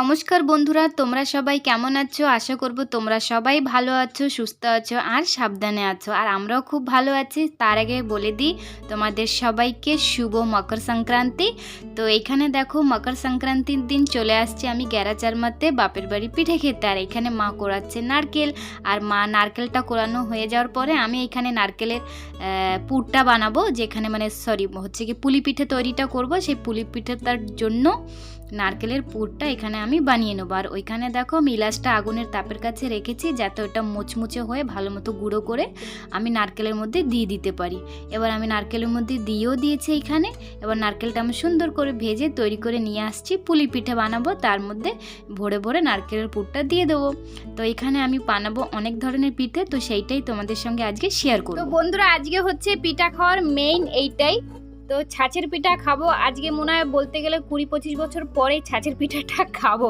নমস্কার বন্ধুরা, তোমরা সবাই কেমন আছো? আশা করব তোমরা সবাই ভালো আছো, সুস্থ আছো আর সাবধানে আছো। আর আমরাও খুব ভালো আছি। তার আগে বলে দিই, তোমাদের সবাইকে শুভ মকর সংক্রান্তি। তো এখানে দেখো, মকর সংক্রান্তির দিন চলে আসছে আমি গ্যারাচারমাতে বাপের বাড়ি পিঠে খেতে। আর এখানে মা কোড়াচ্ছে নারকেল। আর মা নারকেলটা কোরানো হয়ে যাওয়ার পরে আমি এখানে নারকেলের পুরটা বানাবো। যেখানে মানে সরি, হচ্ছে কি, পুলি পিঠে তৈরিটা করব। সেই পুলি পিঠেটার জন্য নারকেলের পুরটা এখানে আমি বানিয়ে নেব। আর ওইখানে দেখো আমি ইলাচটা আগুনের তাপের কাছে রেখেছি যাতে ওটা মুচমুচে হয়ে ভালো মতো গুঁড়ো করে আমি নারকেলের মধ্যে দিয়ে দিতে পারি। এবার আমি নারকেলের মধ্যে দিয়েও দিয়েছি এখানে। এবার নারকেলটা আমি সুন্দর করে ভেজে তৈরি করে নিয়ে আসছি। পুলি পিঠে বানাবো, তার মধ্যে ভরে ভরে নারকেলের পুরটা দিয়ে দেবো। তো এখানে আমি বানাবো অনেক ধরনের পিঠে, তো সেইটাই তোমাদের সঙ্গে আজকে শেয়ার করব। বন্ধুরা, আজকে হচ্ছে পিঠা খাওয়ার মেইন এইটাই। তো ছাঁচের পিঠা খাব। আজকে মনে হয় বলতে গেলে কুড়ি পঁচিশ বছর পরে ছাঁচের পিঠাটা খাব।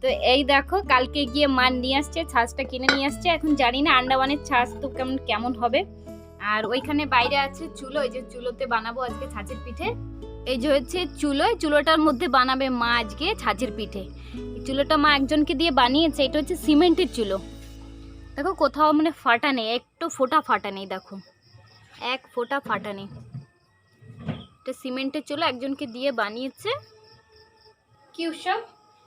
তো এই দেখো, কালকে গিয়ে মান নিয়ে আসছে, ছাঁচটা কিনে নিয়ে আসছে। এখন জানি না আন্ডামানের ছাঁচ তো কেমন কেমন হবে। আর ওইখানে বাইরে আছে চুলো, এই যে চুলোতে বানাবো আজকে ছাঁচের পিঠে। এই যে হচ্ছে চুলো চুলোটার মধ্যে বানাবে মা আজকে ছাঁচের পিঠে। চুলোটা মা একজনকে দিয়ে বানিয়েছে, এটা হচ্ছে সিমেন্টের চুলো। দেখো কোথাও মানে ফাটা নেই, একটু ফোটা ফাটা নেই, দেখো। এক ফোঁটা ফাটা নেই। এটা সিমেন্টের চুলো একজনকে দিয়ে বানিয়েছে। কি উৎসব?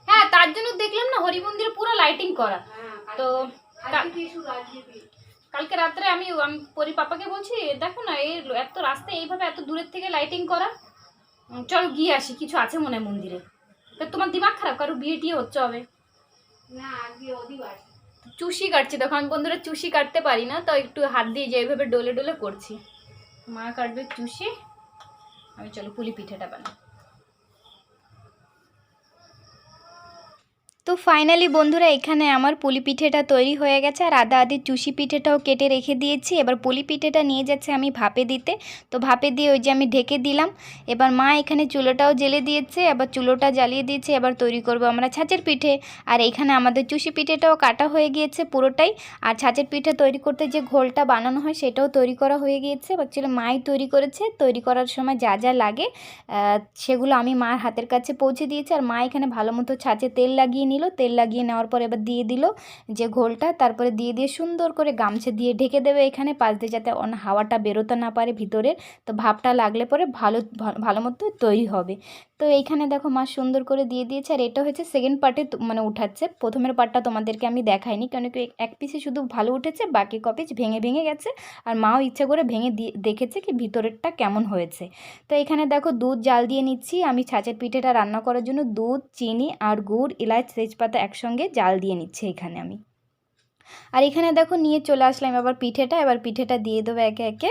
হ্যাঁ তার জন্য দেখলাম না হরি মন্দিরে পুরো লাইটিং করা। তো কা- কালকে রাত্রে আমি আমি পরি পাপাকে বলছি দেখো না এই এত রাস্তায় এইভাবে এত দূরের থেকে লাইটিং করা। চলো গিয়ে আসি কিছু আছে মনে হয় মন্দিরে। তা তোমার দিমাগ খারাপ কারও বিয়ে টিয়ে হচ্ছে হবে। চুষি কাটছি দেখো আমি বন্ধুরা চুষি কাটতে পারি না তো একটু হাত দিয়ে যে এইভাবে ডোলে ডলে করছি। মা কাটবে চুষি। আমি চলো পুলি পিঠেটা বানাই। তো ফাইনালি বন্ধুরা এখানে আমার পুলি পিঠেটা তৈরি হয়ে গেছে আর আদা আদি চুষি পিঠেটাও কেটে রেখে দিয়েছি। এবার পুলি পিঠেটা নিয়ে যাচ্ছে আমি ভাপে দিতে। তো ভাপে দিয়ে ওই যে আমি ঢেকে দিলাম। এবার মা এখানে চুলোটাও জ্বেলে দিয়েছে এবার চুলোটা জ্বালিয়ে দিয়েছে, এবার তৈরি করব আমরা ছাঁচের পিঠে। আর এখানে আমাদের চুষি পিঠেটাও কাটা হয়ে গিয়েছে পুরোটাই। আর ছাঁচের পিঠে তৈরি করতে যে ঘোলটা বানানো হয় সেটাও তৈরি করা হয়ে গিয়েছে। অ্যাকচুয়ালি মাই তৈরি করেছে। তৈরি করার সময় যা যা লাগে সেগুলো আমি মার হাতের কাছে পৌঁছে দিয়েছি। আর মা এখানে ভালো মতো ছাঁচে তেল লাগিয়ে নিল। তেল লাগিয়ে নেওয়ার পর এবার দিয়ে দিল যে ঘোলটা, তারপরে দিয়ে দিয়ে সুন্দর করে গামছা দিয়ে ঢেকে দেবে এখানে, পাশ দিয়ে যাতে অন হাওয়াটা বেরোতে না পারে ভিতরে তো ভাপটা লাগলে পরে ভালো ভালো মতো তৈরি হবে। তো এইখানে দেখো মা সুন্দর করে দিয়ে দিয়েছে। আর এটা হচ্ছে সেকেন্ড পার্টে মানে উঠাচ্ছে। প্রথমের পার্টটা তোমাদেরকে আমি দেখাইনি কেন কি এক পিসে শুধু ভালো উঠেছে, বাকি কপিস ভেঙে ভেঙে গেছে। আর মাও ইচ্ছে করে ভেঙে দেখেছে কি ভিতরেরটা কেমন হয়েছে। তো এখানে দেখো দুধ জাল দিয়ে নিচ্ছি। আমি ছাঁচের পিঠেটা রান্না করার জন্য দুধ, চিনি আর গুড়, এলাচ, তেজপাতা একসঙ্গে জাল দিয়ে নিচ্ছি এখানে আমি। আর এখানে দেখো নিয়ে চলে আসলাম এবার পিঠেটা এবার পিঠেটা দিয়ে দেবো একে একে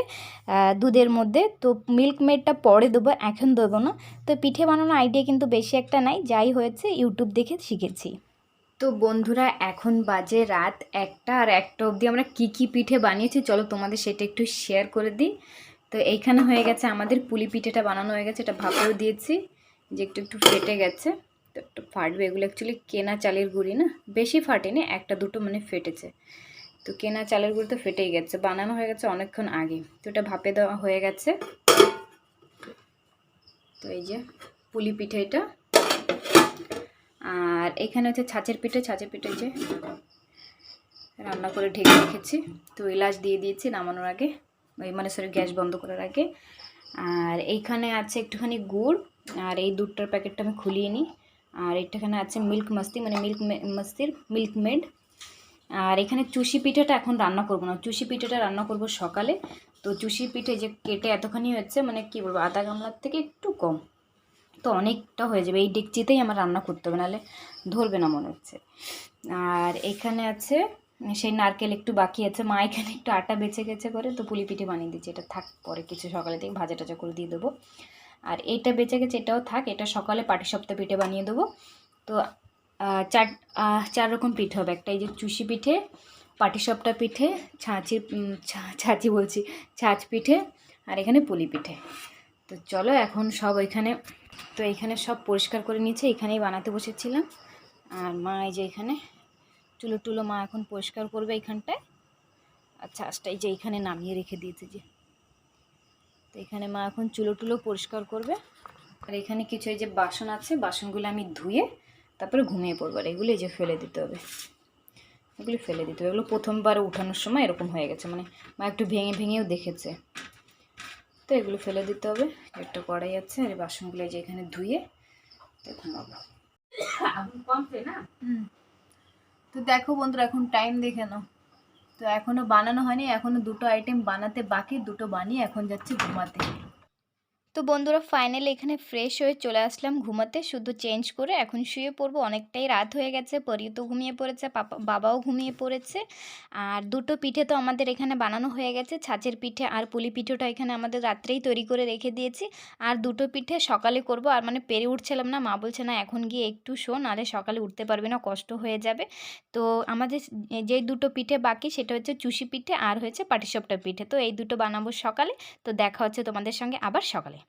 দুধের মধ্যে। তো মিল্ক মেডটা পরে দেবো, এখন দেবো না। তো পিঠে বানানোর আইডিয়া কিন্তু বেশি একটা নাই, যাই হয়েছে ইউটিউব দেখে শিখেছি। তো বন্ধুরা, এখন বাজে রাত একটা, আর একটা অবধি আমরা কি কি পিঠে বানিয়েছি চলো তোমাদের সেটা একটু শেয়ার করে দিই। তো এইখানে হয়ে গেছে আমাদের পুলি পিঠেটা বানানো হয়ে গেছে, এটা ভাপেও দিয়েছি, যে একটু একটু ফেটে গেছে। তো একটু ফাটবে, এগুলো অ্যাকচুয়ালি কেনা চালের গুঁড়ি না? বেশি ফাটেনি, একটা দুটো মানে ফেটেছে। তো কেনা চালের গুঁড়ি তো ফেটেই গেছে, বানানো হয়ে গেছে অনেকক্ষণ আগে। তো এটা ভাপে দেওয়া হয়ে গেছে। তো এই যে পুলি পিঠে এটা। আর এখানে হচ্ছে ছাঁচের পিঠে ছাঁচের পিঠে যে রান্না করে ঢেকে রেখেছি। তো এলাচ দিয়ে দিয়েছি নামানোর আগে, ওই মানে সরি গ্যাস বন্ধ করার আগে। আর এইখানে আছে একটুখানি গুড়, আর এই দুধটার প্যাকেটটা আমি খুলিয়ে নিই। আর এইটাখানে আছে মিল্ক মাস্তি মানে মিল্ক মাস্তির মিল্ক মেড। আর এখানে চুষি পিঠাটা এখন রান্না করব না। চুষি পিঠাটা রান্না করব সকালে। তো চুষি পিঠে যে কেটে এতখানি হচ্ছে মানে কি বলব, আধা গামলার থেকে একটু কম। তো অনেকটা হয়ে যাবে। এই ডেকচিতেই আমার রান্না করতে হবে, নাহলে ধরবে না মনে হচ্ছে। আর এখানে আছে, সেই নারকেল একটু বাকি আছে। মা এখানে একটু আটা বেঁচে গেছে করে, তো পুলি পিঠে বানিয়ে দিচ্ছি। এটা থাক, পরে কিছু সকালে থেকে ভাজা টাজা করে দিয়ে দেবো। আর এইটা বেঁচে গেছে, এটাও থাক, এটা সকালে পাটিসাপ্তা পিঠে বানিয়ে দেবো। তো চার চার রকম পিঠে হবে, একটা এই যে চুষি পিঠে পাটিসাপটা পিঠে, ছাঁচি ছাঁচি বলছি, ছাঁচ পিঠে, আর এখানে পুলি পিঠে। তো চলো, এখন সব ওইখানে, তো এখানে সব পরিষ্কার করে নিয়েছে, এখানেই বানাতে বসেছিলাম। আর মা এই যে এখানে, চুলো টুলো মা এখন পরিষ্কার করবে এখানটায়। আচ্ছা আচ্ছা এই যে এইখানে নামিয়ে রেখে দিয়েছে যে। এখানে মা এখন চুলো টুলো পরিষ্কার করবে। আর এখানে কিছু এই যে বাসন আছে বাসনগুলো আমি ধুয়ে তারপরে ঘুমিয়ে পড়ব। আর এগুলো এই যে ফেলে দিতে হবে। এগুলো ফেলে দিতে হবে। এগুলো প্রথমবার উঠানোর সময় এরকম হয়ে গেছে। মানে মা একটু ভেঙে ভেঙেও দেখেছে। তো এগুলো ফেলে দিতে হবে। একটা কড়াই আছে আর এই বাসনগুলো এই যে এখানে ধুয়ে ঘুমাবো। হুম। তো দেখো বন্ধুরা এখন টাইম দেখে নাও। তো এখনও বানানো হয়নি এখনও দুটো আইটেম বানাতে বাকি দুটো বানিয়ে এখন যাচ্ছে ঘুমাতে। তো বন্ধুরা ফাইনালি এখানে ফ্রেশ হয়ে চলে আসলাম ঘুমাতে। শুধু চেঞ্জ করে এখন শুয়ে পড়ব। অনেকটাই রাত হয়ে গেছে পরি তো ঘুমিয়ে পড়েছে, পাপা, বাবাও ঘুমিয়ে পড়েছে। আর দুটো পিঠে তো আমাদের এখানে বানানো হয়ে গেছে। ছাঁচের পিঠে আর পুলি পিঠেটা এখানে আমাদের রাত্রেই তৈরি করে রেখে দিয়েছি। আর দুটো পিঠে সকালে করব। আর মানে পেরে উঠছিলাম না, মা বলছে, না, এখন গিয়ে একটু শো, নাহলে সকালে উঠতে পারবে না, কষ্ট হয়ে যাবে। তো আমাদের যে দুটো পিঠে বাকি, সেটা হচ্ছে চুষি পিঠে আর হয়েছে পাটিসাপটা পিঠে। তো এই দুটো বানাবো সকালে। তো দেখা হচ্ছে তোমাদের সঙ্গে আবার সকালে।